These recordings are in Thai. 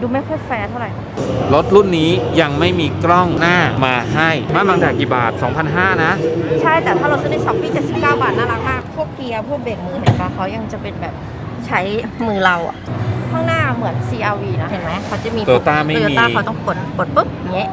ดูไม่ค่อยแฟร์เท่าไหร่ รถรุ่นนี้ยังไม่มีกล้องหน้ามาให้บ้านบางแดดกี่บาท 2,500 นะ ใช่แต่ถ้าเราซื้อในช้อปปี้79 บาทน่ารักมาก พวกเกียร์พวกเบรกมือเห็นปะเขายังจะเป็นแบบใช้มือเราอะข้างหน้าเหมือน CRV นะ เห็นไหมเขาจะมี Toyota ไม่มีโตโยต้าเขาต้องกดกดปุ๊บอย่างเงี้ย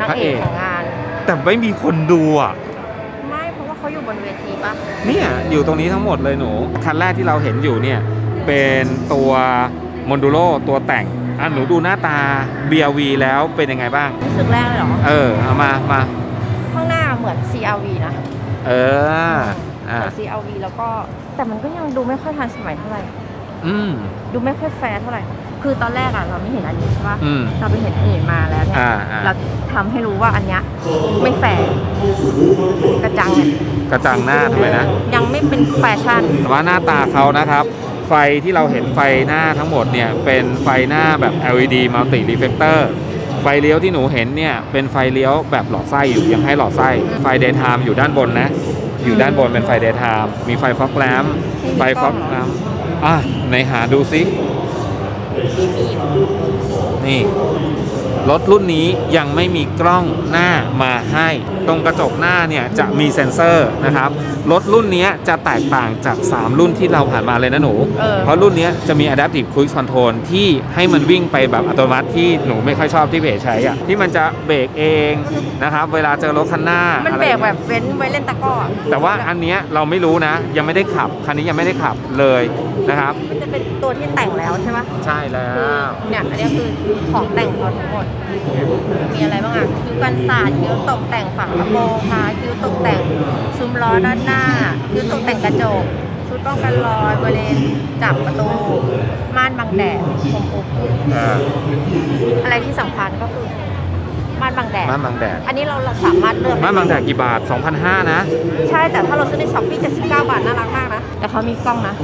นางพระเอเอกกของงาน แต่ไม่มีคนดูอะ ไม่เพราะว่าเขาอยู่บนเวทีปะเนี่ยอยู่ตรงนี้ทั้งหมดเลยหนู คันแรกที่เราเห็นอยู่เนี่ย เป็นตัวม o นดูโ o ตัวแต่งอะหนูดูหน้าตา BRV แล้วเป็นยังไงบ้าง รู้สึกแรกเลยเหรอ เออเอามามาข้างหน้าเหมือน CRV นะเออเหอะมือน CRV แล้วก็แต่มันก็ยังดูไม่ค่อยทันสมัยเท่าไหร่ อืม ดูไม่ค่อยแฟร์เท่าไหร่ คือตอนแรกอะเราไม่เห็นอันนี้ใช่ปะอืมเราไปเห็นอันอื่นมาแล้วเนี่ยอ่าอ่า เราทำให้รู้ว่าอันเนี้ยไม่แฟร์กระจังเนี่ยกระจังหน้าทำไมนะ ยังไม่เป็นแฟชั่น แต่ว่าหน้าตาเขานะครับ ไฟที่เราเห็นไฟหน้าทั้งหมดเนี่ย เป็นไฟหน้าแบบ LED multi reflector ไฟเลี้ยวที่หนูเห็นเนี่ย เป็นไฟเลี้ยวแบบหลอดไส้อยู่ยังให้หลอดไส้ ไฟ daytime อยู่ด้านบนนะ อยู่ด้านบนเป็นไฟ daytime มีไฟฟอกแลมไม่มีไฟฟอกกล้องเหรอแลมอะไหนหาดูซิที่มี นี่รถรุ่นนี้ยังไม่มีกล้องหน้ามาให้ ตรงกระจกหน้าเนี่ยจะมีเซ็นเซอร์นะครับรถรุ่นนี้จะแตกต่างจาก 3 รุ่นที่เราผ่านมาเลยนะหนูเออเพราะรุ่นนี้จะมี Adaptive Cruise Control ที่ให้มันวิ่งไปแบบอัตโนมัติที่หนูไม่ค่อยชอบที่เพจใช้อะที่มันจะเบรกเองนะครับเวลาเจอรถคันหน้ามันอะไรเบรกแบบเว้นไว้เล่นตะกร้ออะแต่ว่าอันเนี้ยเราไม่รู้นะ ยังไม่ได้ขับคันนี้ยังไม่ได้ขับเลยนะครับมันจะ เป็นตัวที่แต่งแล้วใช่ปะใช่แล้ว เนี่ยอันนี้คือของแต่งเขาทั้งหมด มีอะไรบ้างอะคิ้วกันสาดคิ้วตกแต่งฝากระโปรงค่ะคิ้วตกแต่งซุ้มล้อด้านหน้าคิ้วตกแต่งกระจก ชุดป้องกันรอยบริเวณจับประตู ม่านบังแดดคมอุบอ่าอะไรที่สำคัญก็คือ ม่านบังแดดบ้านบางแดด อันนี้เราสามารถเลือกบ้านบางแดดกี่บาท 2,500 นะ ใช่แต่ถ้าเราซื้อในช้อปปี้79 บาทน่ารักมากนะ แต่เขามีกล้องนะ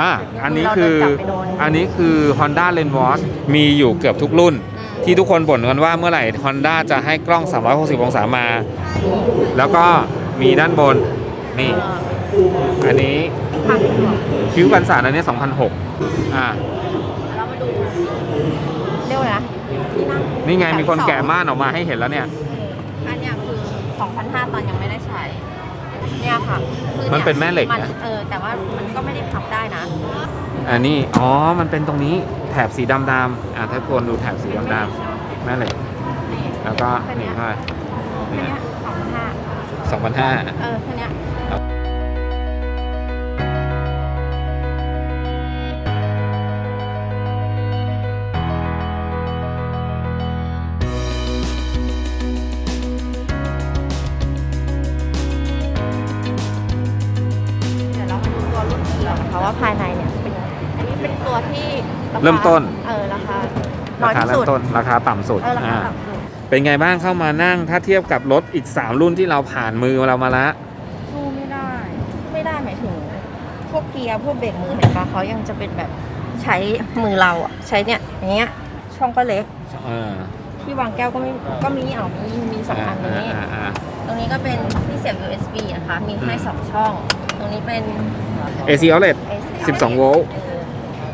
อะอันนี้คือเราเดินจับไปโดนอันนี้คือ Honda Lens Watch มีอยู่เกือบทุกรุ่น ที่ทุกคนบ่นกันว่าเมื่อไหร่ Honda จะให้กล้อง 360 องศามา แล้วก็มีด้านบน นี่ อันนี้พักหัวคิ้วกันสาดอันนี้2,006อะเรามาดู เรียกว่าอะไรนะที่ นั่งนี่ไงมีคนสองแกะม่านออกมาให้เห็นแล้วเนี่ย อันเนี้ยคือ2,500ตอนยังไม่ได้ใช้ เนี่ยค่ะคือมันเป็นแม่เหล็กนะมันเออแต่ว่ามันก็ไม่ได้พับได้นะอันนี้ อ๋อ มันเป็นตรงนี้แถบสีดำๆอะถ้าคนดูแถบสีดำๆแม่เหล็กนี่แล้วก็แค่นี่เนี้ยเท่าไหร่แค่เนี้ย2,500 สองพันห้า เออแค่เนี้ยาคาเริ่มต้น เออราคาน้ราอยคาที่เริ่สุมดต้นราคาต่ำสุดเออราคาอ่าต่ำสุดเป็นไงบ้างเข้ามานั่งถ้าเทียบกับรถอีก 3 รุ่นที่เราผ่านมือเรามาละ สู้ไม่ได้ ไม่ได้หมายถึง พวกเกียร์พวกเบรกมือเห็นปะเขายังจะเป็นแบบใช้มือเราอะใช้เนี่ยอย่างเงี้ยช่องก็เล็กเออที่วางแก้วก็ไม่ก็มีเอามีมีสองอันนี้ อ่าอ่าตรงนี้ก็เป็นที่เสียบ USB นะคะ มีให้สองช่อง ตรงนี้เป็นเอซีเอาเล AC 12โวลต์ เออ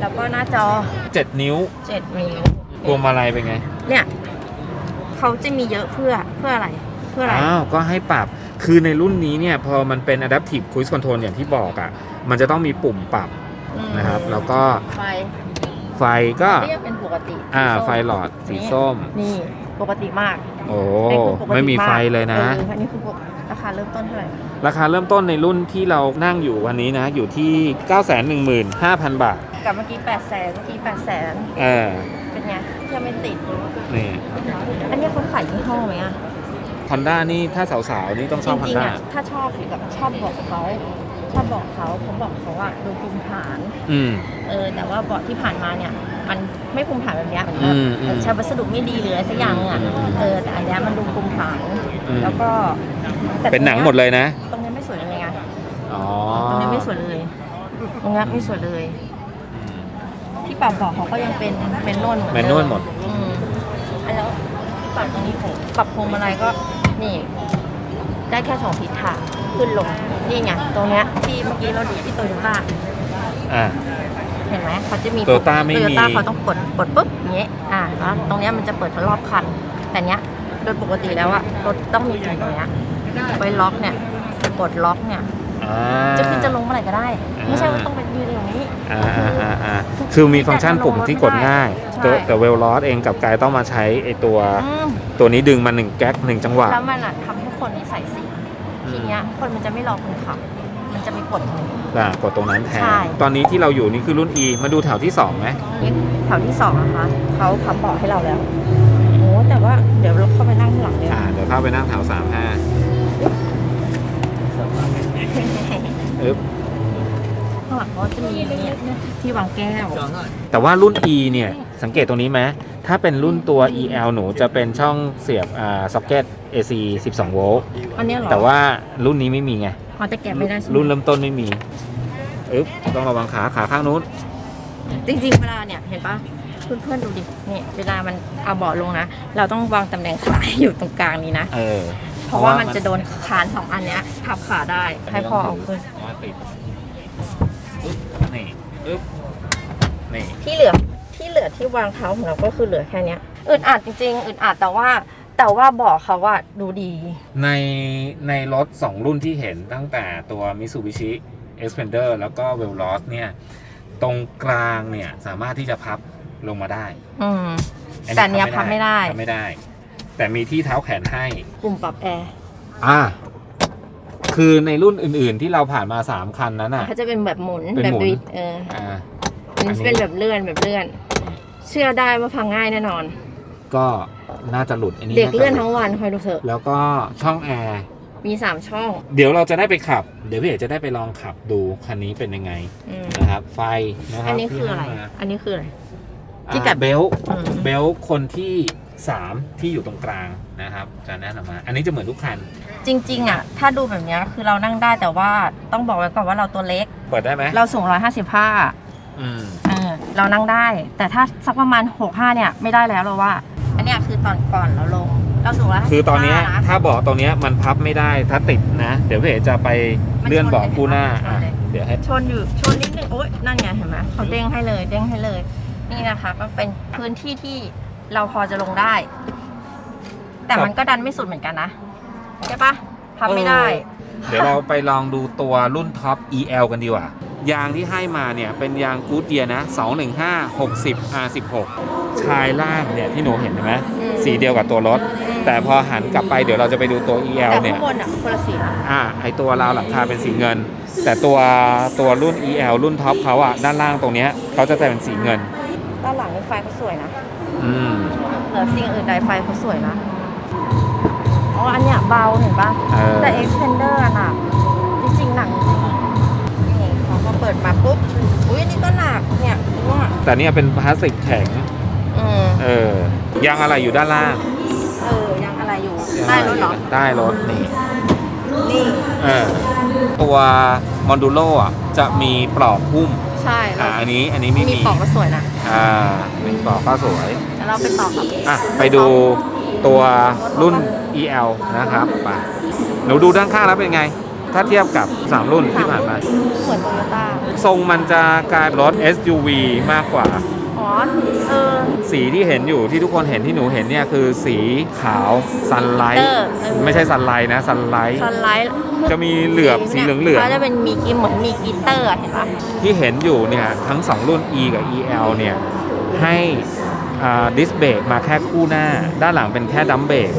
แล้วก็หน้าจอ 7 นิ้ว7มิลพวงมาลัยเป็นไง เนี่ยเขาจะมีเยอะเพื่อเพื่ออะไร เพื่ออะไร อ้าวก็ให้ปรับคือในรุ่นนี้เนี่ยพอมันเป็น adaptive cruise control อย่างที่บอกอะ่ะ มันจะต้องมีปุ่มปรับอืมนะครับ แล้วก็ไฟไฟก็เรียกเป็นปกติอ่าสีส้มไฟหลอดสีส้ม นี่ปกติมากโอ้นี่คือปกติไม่มีไฟเลยนะเอออันนี้คือปกราคาเริ่มต้นเท่าไหร่ราคาเริ่มต้นในรุ่นที่เรานั่งอยู่วันนี้นะ อยู่ที่ 915,000 บาท กับเมื่อกี้8 0 0แสนเมื่อกี้8 0 0แสนเออเป็นไงเทียบไม่ติด นี่อันนี้เขาขายยี่ห้อไหมอะ Honda นี่ถ้าสาวๆนี่ต้องชจอบริงๆ Honda อะถ้าชอบกับชอบบอกเขาชอบบอกเขาผมบอกเขาอะดูภูมิฐาน อืม เออแต่ว่าเบาะที่ผ่านมาเนี่ย มันไม่ภูมิฐานแบบเนี้ยเหมือนแบบอืมอืมใช้วัสดุไม่ดีหรืออะไรสักอย่างนึงอะอืมอืมเออแต่อันเนี้ยมันดูภูมิฐานอืม แล้วก็แต่เป็นหนังหมดเลยนะ ตรงเนี้ยไม่สวยเลยไง อ๋อ ตรงนี้ไม่สวยเลยตรงเนี้ยไม่สวยเลย ที่ปรับเบอกเขาก็ยังเป็นเมนนวลเหมือนแมนนวลหมด อืมอันแล้วที่ปรับตรงนี้ผมปรับพวงมาลัยก็นี่ ได้แค่สองทิศทางขึ้นลงนี่ไงตรงเนี้ยที่เมื่อกี้เราดูที่โตโยต้าอ่า เห็นไหมเขาจะมี Toyota ไม่มี โตโยต้าเขาต้องกดกดปุ๊บอย่างเงี้ยอ่าแล้วตรงเนี้ยมันจะเปิดทั้งรอบคัน แต่เนี้ยโดยปกติแล้วอะรถต้องมีตรงเนี้ยไว้ล็อกเนี่ยกดล็อกเนี่ยอ่า จะขึ้นจะลงเมื่อไหร่ก็ได้อ่าไม่ใช่ว่าต้องเป็นยืนอย่างนี้อ่าอ่าอ่าอ่าคือมีฟังก์ชันปุ่มที่กดง่ายใช่แต่แต่เวลลอสเองกับกายต้องมาใช้ไอตัวอืมตัวนี้ดึงมาหนึ่งแก๊กหนึ่งจังหวะแล้วมันอะทำให้คนนิสัยเสียทีเนี้ยคนมันจะไม่รอคนขับ มันจะไปกดตรงนี้อ่ากดตรงนั้นแทนใช่ตอนนี้ที่เราอยู่นี่คือรุ่น E มาดูแถวที่2ไหมนี่แถวที่สองนะคะเขาพับเบาะให้เราแล้วโอ้แต่ว่าเดี๋ยวเราเข้าไปนั่งข้างหลังเลยอ่าเดี๋ยวเข้าไปนั่งแถว3 5 อึ๊บข้างหลังเขาจะมีเนี่ยที่วางแก้ว แต่ว่ารุ่น E เนี่ย สังเกตตรงนี้ไหมถ้าเป็นรุ่นตัว EL หนูจะเป็นช่องเสียบอ่าซ็อกเก็ต AC 12 โวลต์อันเนี้ยเหรอแต่ว่ารุ่นนี้ไม่มีไง เขาจะแกะไม่ได้ใช่ไหมรุ่นเริ่มต้นไม่มีอึ๊บต้องระวังขาขาข้างนู้น จริงๆเวลาเนี่ยเห็นปะเพื่อนๆดูดินี่เวลามันเอาเบาะลงนะ เราต้องวางตำแหน่งขาอยู่ตรงกลางนี้นะ เออเพ ราะว่ามันจะโดนคานสองอันเนี้ยทับขาได้ ให้พ่อเอาขึ้นว่าติดอึ๊บนี่อึ๊บนี่ที่เหลือที่เหลือที่วางเท้าของเราก็คือเหลือแค่เนี้ยอึดอัดจริงๆอึดอัดแต่ว่า แต่ว่าเบาะเขาว่าดูดี ในในรถ 2 รุ่นที่เห็นตั้งแต่ตัว Mitsubishi Xpander แล้วก็ w e l o s เนี่ย ตรงกลางเนี่ยสามารถที่จะพับลงมาได้อืมแต่อันเนี้ยพับไม่ได้พับไม่ได้ แต่มีที่เท้าแขนให้ ปุ่มปรับแอร์อ่า คือในรุ่นอื่นๆที่เราผ่านมา3คันนั้นอะ เขาจะเป็นแบบหมุนเป็นแบบหมุนดริฟต์เอออ่า อันนี้จะเป็นแบบเลื่อนแบบเลื่อน เชื่อได้ว่าพังง่ายแน่นอน ก็น่าจะหลุดอันนี้เด็กเลื่อนาจะหทั้งวันคอยดูเถอะ แล้วก็ช่องแอร์มีสามช่องเดี๋ยวเราจะได้ไปขับ เดี๋ยวพี่เอกจะได้ไปลองขับดูคันนี้เป็นยังไงอืมนะครับ ไฟนะครับอันนี้คืออะไร ที่ให้มาอันนี้คืออะไร ที่ที่กักัดดเบลต์ อืมเบลต์คนที่ 3 ที่อยู่ตรงกลางนะครับจะแนะนำมา อันนี้จะเหมือนทุกคัน จริงๆอะถ้าดูแบบเนี้ยคือเรานั่งได้แต่ว่าต้องบอกไว้ก่อนว่าเราตัวเล็ก เปิดได้ไหมเราสูง 155อืมเออเรานั่งได้ แต่ถ้าสักประมาณ 65 เนี่ยไม่ได้แล้วเราว่า อันเนี้ยคือตอนก่อนเราลง เราสูง155คือตอนเนี้ยนะถ้าเบาะตรงเนี้ยมันพับไม่ได้ถ้าติดนะ เดี๋ยวพี่เอกจะไปเลื่อนเบาะคู่หน้ามันชนอะเลยเดี๋ยวให้ชนอยู่ชนนิดนึงโอ๊ยนั่นไงเห็นไหมเขาเด้งให้เลยเด้งให้เลย นี่นะคะก็เป็นพื้นที่ที่ เราพอจะลงได้ แต่มันก็ดันไม่สุดเหมือนกันนะ ใช่ปะพับไม่ได้ เดี๋ยวเราไปลองดูตัวรุ่นท็อป EL กันดีกว่า ยางที่ให้มาเนี่ย เป็นยางกูดเดียนะ 215 60 R16 ชายล่างเนี่ย ที่หนูเห็นไหมอืมสีเดียวกับตัวรถ แต่พอหันกลับไปเดี๋ยวเราจะไปดูตัว EL แต่เนี่ข้ายงบนอะคนละสีนะอ่าไอตัวราวหลังคาเป็นสีเงิน แต่ตัวตัวรุ่น EL รุ่นท็อปเขาอะด้านล่างตรงเนี้ยเขาจะแต่เป็นสีเงิน ด้านหลังนี่ไฟเขาสวยนะอืมเหนือสิ่งอื่นใดไฟเขาสวยนะอ๋ออันเนี้ยเบาเห็นปะเออแต่ extender อะหนักจริงๆหนักจริงๆนี่พอเขาเปิดมาปุ๊บอุ้ยอันนี่ก็หนักเนี่ยว่าแต่เนี่ยเป็นพลาสติกแข็งอืมเออยางอะไรอยู่ด้านล่างเออยังอะไรอยู่ใต้รถเหรอใต้รถนี่ นี่ เออตัวมอนดูโลอะจะมีปลอกหุ้ม ใช่อ่าเราอันนี้อันนี้ไม่มีมีปอกก็สวยนะอ่ามีปลอกก็สวย แล้วเราไปต่อกับอะ ไปดูตัวรุ่น EL นะครับไปหนูดูด้านข้างแล้วเป็นไง ถ้าเทียบกับ 3 รุ่นที่ผ่านมา เหมือนโตโยต้าทรงมันจะกลายเป็นรถ SUV มากกว่า อ๋อเออ สีที่เห็นอยู่ที่ทุกคนเห็นที่หนูเห็นเนี่ยคือสีขาวซันไลท์เออเออ ไม่ใช่ซันไลท์นะซันไลท์ สไลด์จะมีเหลือบสีเหลืองๆก็จะเป็นมีกิมเหมือนมีกลิตเตอร์อะเห็นปะที่เห็นอยู่เนี่ยทั้ง 2 รุ่น E กับ EL เนี่ยให้ดิสเบรกมาแค่คู่หน้า ด้านหลังเป็นแค่ดัมเบรก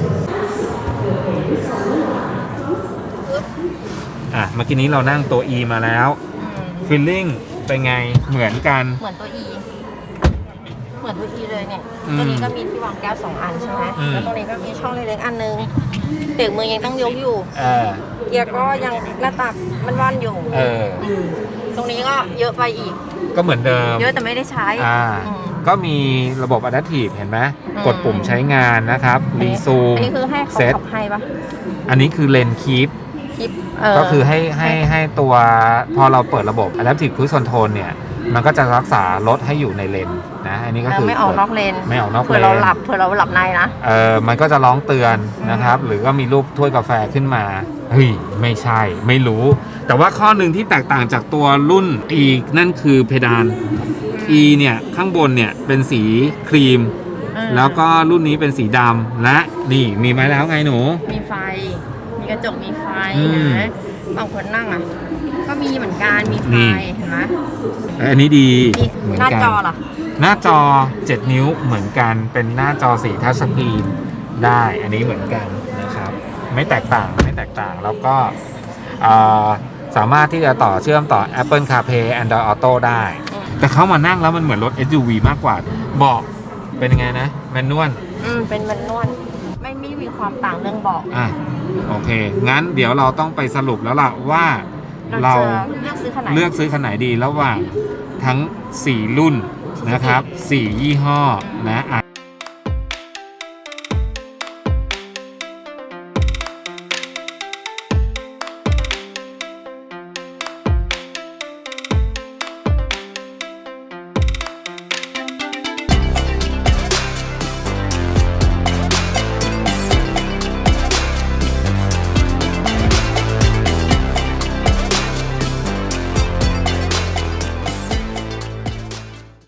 อะเมื่อกี้นี้เรานั่งตัว E มาแล้วอืมฟีลลิ่งเป็นไงเหมือนกัน เหมือนตัว E เห มือนตัว E เลยเนี่ยอืมตัวนี้ก็มีที่วางแก้วสองอันใช่ไหมอืม แล้วตรงนี้ก็มีช่องเล็กๆอันนึงเบรกมือยังต้องยกอยู่ เออเกียร์ก็ยังหน้าตักมันว่านอยู่ เออ ตรงนี้ก็เยอะไปอีก ก็เหมือนเดิม เยอะแต่ไม่ได้ใช้อ่า อืม ก็มีระบบ Adaptive เห็นไหมอืม กดปุ่มใช้งานนะครับ รีซูม อันนี้คือให้เขาเซตขับให้ปะอันนี้คือเลนคีปทิปเก็คือให้ให้ให้ตัวพอเราเปิดระบบ Adaptive Cruise Control เนี่ย มันก็จะรักษารถให้อยู่ในเลนนะอันนี้ก็เออคือไม่ออกนอกเลนไม่ออกนอกเผื่เลอนเราหลับเผื่อเราหลับในนะเออมันก็จะร้องเตือนนะครับ หรือก็มีรูปถ้วยกาแฟขึ้นมาเฮ้ยไม่ใช่ไม่รู้ แต่ว่าข้อหนึ่งที่แตกต่างจากตัวรุ่น E นั่นคือเพดาน E เนี่ยข้างบนเนี่ยเป็นสีครีมเออแล้วก็รุ่นนี้เป็นสีดำและนี่มีมาแล้วไงหนู มีไฟ มีกระจกมีไฟอืมนะ บางคนนั่งอะ ก็มีเหมือนกันมีไฟนี่ เห็นไหมอันนี้ดีนี่เหมือนหน้ากัน จอล่ะหน้าจอ 7 นิ้วเหมือนกันเป็นหน้าจอสีทัชสกรีนได้อันนี้เหมือนกันนะครับ ไม่แตกต่างไม่แตกต่างแล้วก็เอ่อสามารถที่จะต่อเชื่อมต่อ Apple CarPlay Android Auto ได้อืมแต่เข้ามานั่งแล้วมันเหมือนรถ SUV มากกว่าเบาะเป็นยังไงนะ แมนนวลอืมเป็นมันนวล ไม่ไม่มีความต่างเรื่องเบาะอะโอเค งั้นเดี๋ยวเราต้องไปสรุปแล้วล่ะว่าเราเราจะเลือกซื้อขนาดเลือกซื้อคันไหนดีระหว่างทั้ง 4 รุ่นนะครับ 4 ยี่ห้อนะอะ